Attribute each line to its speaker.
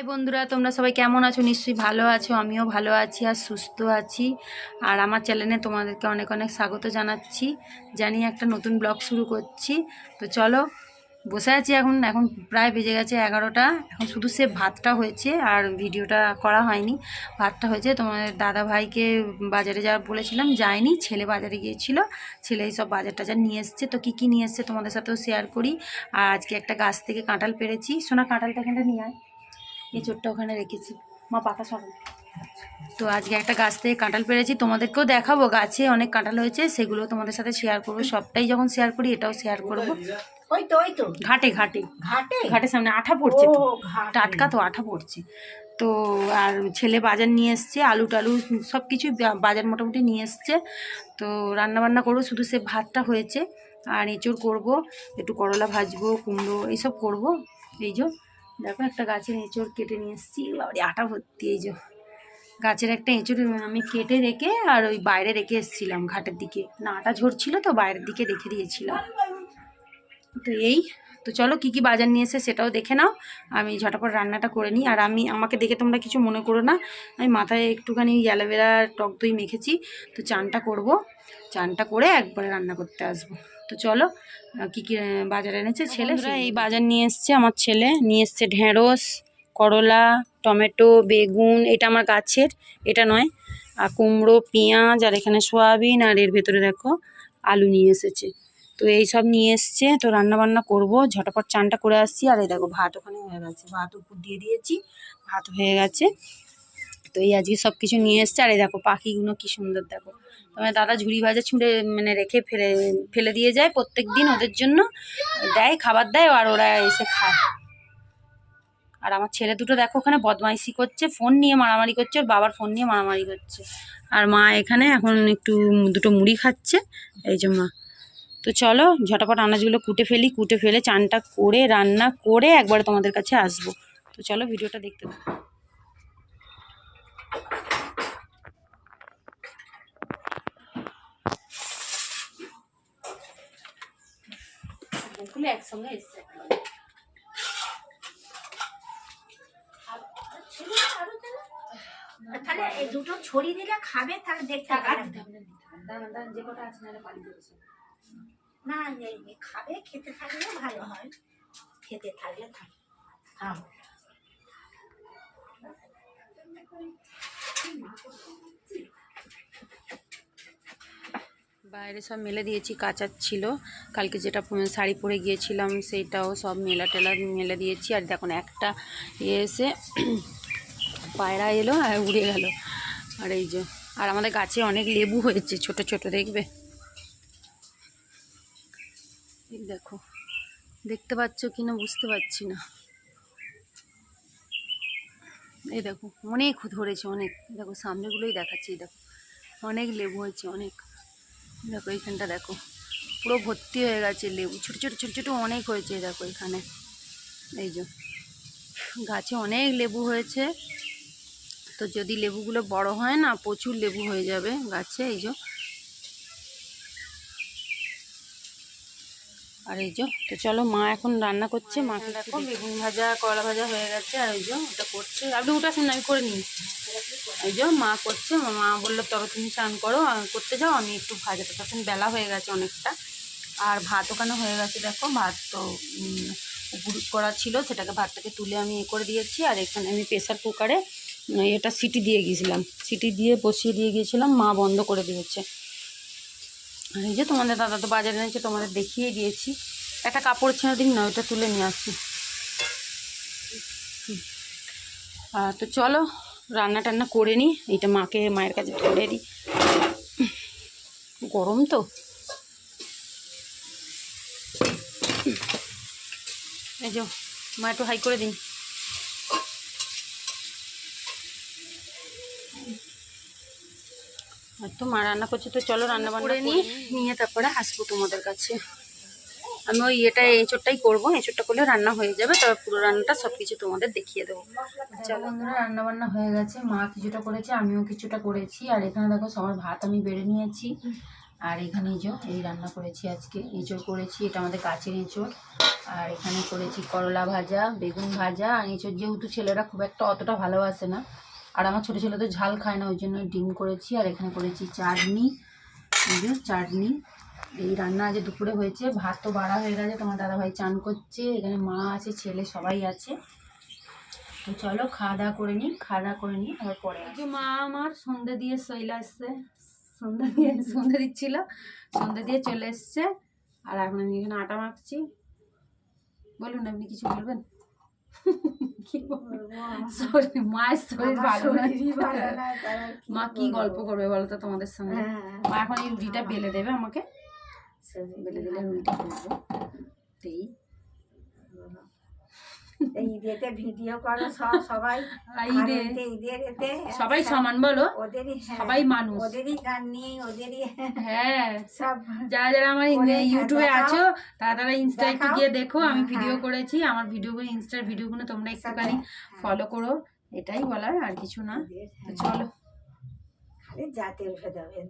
Speaker 1: High বন্ধুরা, তোমরা সবাই কেমন আছো? নিশ্চয়ই ভালো আছো, আমিও ভালো আছি আর সুস্থ আছি। আর আমার চ্যানেলে তোমাদেরকে অনেক অনেক স্বাগত জানাচ্ছি। জানি একটা নতুন ব্লগ শুরু করছি। তো চলো, বসে আছি এখন। এখন প্রায় বেজে গেছে এগারোটা। এখন শুধু সে ভাতটা হয়েছে আর ভিডিওটা করা হয়নি। ভাতটা হয়েছে তোমার দাদা ভাইকে বাজারে যাওয়ার বলেছিলাম, যায়নি। ছেলে বাজারে গিয়েছিল। ছেলে সব বাজার টাজার নিয়ে এসছে। তো কী কী নিয়ে এসছে তোমাদের সাথেও শেয়ার করি। আর আজকে একটা গাছ থেকে কাঁঠাল পেরেছি। সোনা, কাঁঠালটা এখানটা নিয়ে আয়। এই চোরটা ওখানে রেখেছি। মা পাতা সরান তো আজকে একটা গাছ থেকে কাঁঠাল পেরেছি তোমাদেরকেও দেখাবো। গাছে অনেক কাঁঠাল হয়েছে সেগুলো তোমাদের সাথে শেয়ার করব। সবটাই যখন শেয়ার করি এটাও শেয়ার করব।
Speaker 2: ওই তো ওই তো।
Speaker 1: ঘাটে ঘাটে।
Speaker 2: ঘাটে?
Speaker 1: ঘাটের সামনে আঠা পড়ছে। টাটকা তো আঠা পড়ছে। তো আর ছেলে বাজার নিয়ে এসছে আলু টালু সব কিছু বাজার মোটামুটি নিয়ে এসছে। তো রান্না বান্না করব শুধু সে ভাতটা হয়েছে। আর এঁচড় করব একটু করলা ভাজবো কুমড়ো এইসব করব। এই যে দেখো, একটা গাছের এঁচড় কেটে নিয়ে এসেছি। বাবারে, আটা ভর্তি, এই যে। গাছের একটা এঁচড় আমি কেটে রেখে আর ওই বাইরে রেখে এসেছিলাম ঘাটের দিকে। না, আটা ঝরছিল তো, বাইরের দিকে রেখে দিয়েছিলাম। তো এই, তো চলো কি কি বাজার নিয়ে এসে সেটাও দেখে নাও। আমি ঝটাপট রান্নাটা করে নিই। আর আমি, আমাকে দেখে তোমরা কিছু মনে করো না। আমি মাথায় একটুখানি অ্যালোভেরা টক দই মেখেছি। তো চানটা করব। চানটা করে একবারে রান্না করতে আসব। তো চলো কি কি বাজার এনেছে? ছেলে এই বাজার নিয়ে এসছে আমার ছেলে। নিয়ে এসছে ঢেঁড়স করলা টমেটো বেগুন এটা আমার গাছের এটা নয়। আর কুমড়ো পেঁয়াজ আর এখানে সোয়াবিন আর এর ভেতরে দেখো আলু নিয়ে এসেছে। তো এই সব নিয়ে এসছে। তো রান্না বান্না করব ঝটাপট চানটা করে আসছি। আর এই দেখো ভাত ওখানে হয়ে গেছে। ভাত উপর দিয়ে দিয়েছি ভাত হয়ে গেছে। তো এই আজকে সব কিছু নিয়ে এসছে। আর এই দেখো পাখিগুলো কি সুন্দর দেখো। তোমার দাদা ঝুড়ি ভাজা ছুঁড়ে মানে রেখে ফেলে ফেলে দিয়ে যায় প্রত্যেক দিন ওদের জন্য। দেয়, খাবার দেয় আর ওরা এসে খায়। আর আমার ছেলে দুটো দেখো ওখানে বদমাইশি করছে, ফোন নিয়ে মারামারি করছে, ওর বাবার ফোন নিয়ে মারামারি করছে। আর মা এখানে এখন একটু দুটো মুড়ি খাচ্ছে, এই যে মা। তো চলো, ঝটাপট আনাজগুলো কুটে ফেলি, কুটে ফেলে চানটা করে, রান্না করে একবার তোমাদের কাছে আসব। তো চলো, ভিডিওটা দেখতে থাকো। বকুল একসঙ্গে এসছে
Speaker 2: তাহলে এই দুটো ছড়ি দিলে খাবে তাহলে দেখতে পাবে।
Speaker 1: যে কটা আছে নাহলে পানি দিয়েছে
Speaker 2: না খাবে খেতে থাকলে ভালো হয়। খেতে থাকলে থাক। থাম
Speaker 1: বাইরে সব মেলে দিয়েছি, কাচার ছিল। কালকে যেটা শাড়ি পরে গিয়েছিলাম সেইটাও সব মেলা টেলা মেলে দিয়েছি। আর দেখুন, একটা ইয়ে এসে পায়রা এলো আর উড়ে গেল। আর এই যে, আর আমাদের গাছে অনেক লেবু হয়েছে, ছোট ছোট, দেখবে? দেখো, দেখতে পাচ্ছ কি না বুঝতে পারছি না। এই দেখো, অনেক ধরেছে, অনেক। দেখো, সামনেগুলোই দেখাচ্ছি দেখো। অনেক লেবু হয়েছে, অনেক। দেখো এইখানটা দেখো। পুরো ভর্তি হয়ে গেছে লেবু। ছোটো ছোটো ছোটো ছোটো অনেক হয়েছে দেখো এখানে। এই যে গাছে অনেক লেবু হয়েছে। তো যদি লেবুগুলো বড় হয় না প্রচুর লেবু হয়ে যাবে গাছে এই যে। আর এই যে তো চলো মা এখন রান্না করছে। মাকে দেখো বেগুন ভাজা কলা ভাজা হয়ে গেছে আর এই যে ওটা করছে। আপনি ওটা শুনে আমি করে নিই। এই যে মা করছে, মা বলল তবে তুমি চান করো করতে যাও, আমি একটু ভাজাটা তখন বেলা হয়ে গেছে অনেকটা। আর ভাত ওখানে হয়ে গেছে, দেখো, ভাত তো উপর করা ছিল, সেটাকে ভাতটাকে তুলে আমি এ করে দিয়েছি, আর এখানে আমি প্রেশার কুকারে এটা সিটি দিয়ে গিয়েছিলাম। সিটি দিয়ে বসিয়ে দিয়ে গিয়েছিলাম, মা বন্ধ করে দিয়েছে। আর এই যে তোমাদের দাদা তো বাজারে এনেছে, তোমাদের দেখিয়ে দিয়েছি। একটা কাপড় ছেড়ে দিন না ওটা তুলে নিয়ে আসি তো চলো রান্না টান্না করে নিই এইটা মাকে মায়ের কাছে ধরে দিই গরম তো। এই যে মা একটু হাই করে দিন। আর তো মা রান্না করছে তো চলো রান্না বান্না করে নিয়ে তারপরে আসব তোমাদের কাছে। আমি ওই এটা এঁচোরটাই করব। এঁচোরটা করলে রান্না হয়ে যাবে। তবে পুরো রান্নাটা সব কিছু তোমাদের দেখিয়ে দেবো। চলো বন্ধুরা রান্না বান্না হয়ে গেছে। মা কিছুটা করেছে, আমিও কিছুটা করেছি। আর এখানে দেখো, সবার ভাত আমি বেড়ে নিয়েছি। আর এখানে এঁচো এই রান্না করেছি আজকে। এঁচোড় করেছি, এটা আমাদের গাছের এঁচোড়। আর এখানে করেছি করলা ভাজা, বেগুন ভাজা। আর এঁচোড় যেহেতু ছেলেরা খুব একটা অতটা ভালোবাসে না, আর আমার ছোটো ছেলে তো ঝাল খায় না, ওই জন্য ডিম করেছি। আর এখানে করেছি চাটনি। চাটনি। এই রান্না আজ দুপুরে হয়েছে ভাত তো বাড়া হয়ে গেছে তোমার দাদাভাই চান করছে এখানে মা আছে ছেলে সবাই আছে। তো চলো খাওয়া দাওয়া করে নিই খাওয়া দাওয়া করে নিই আবার পরে আসি মা আমার সন্ধ্যে দিয়ে চলে আসছে সন্ধ্যে দিয়ে সন্ধ্যে দিচ্ছিল সন্ধ্যে দিয়ে চলে এসছে আর এখন আমি এখানে আটা মাখছি। বলুন আপনি কিছু বলবেন? কি মায়ের শরীর ভালো মা কি গল্প করবে বলো তো তোমাদের সঙ্গে?
Speaker 2: হ্যাঁ।
Speaker 1: মা এখন এই রুটিটা বেলে দেবে আমাকে। বেলে দিলে করব এই
Speaker 2: ঈদেতে ভিডিও করো সব সবাই
Speaker 1: ঈদে
Speaker 2: ঈদের এতে
Speaker 1: সবাই সমান বলো
Speaker 2: ওদেরই
Speaker 1: সবাই মানুষ।
Speaker 2: ওদেরই গান নিয়ে ওদেরই
Speaker 1: হ্যাঁ
Speaker 2: সব
Speaker 1: যারা যারা আমার ইউটিউবে আছো তারা তারা ইনস্টা একটু গিয়ে দেখো আমি ভিডিও। করেছি আমার ভিডিওগুলো ইনস্টার ভিডিওগুলো তোমরা একটুখানি ফলো করো এটাই বলার আর কিছু না চলো
Speaker 2: খালি জাতের ভেদাভেদ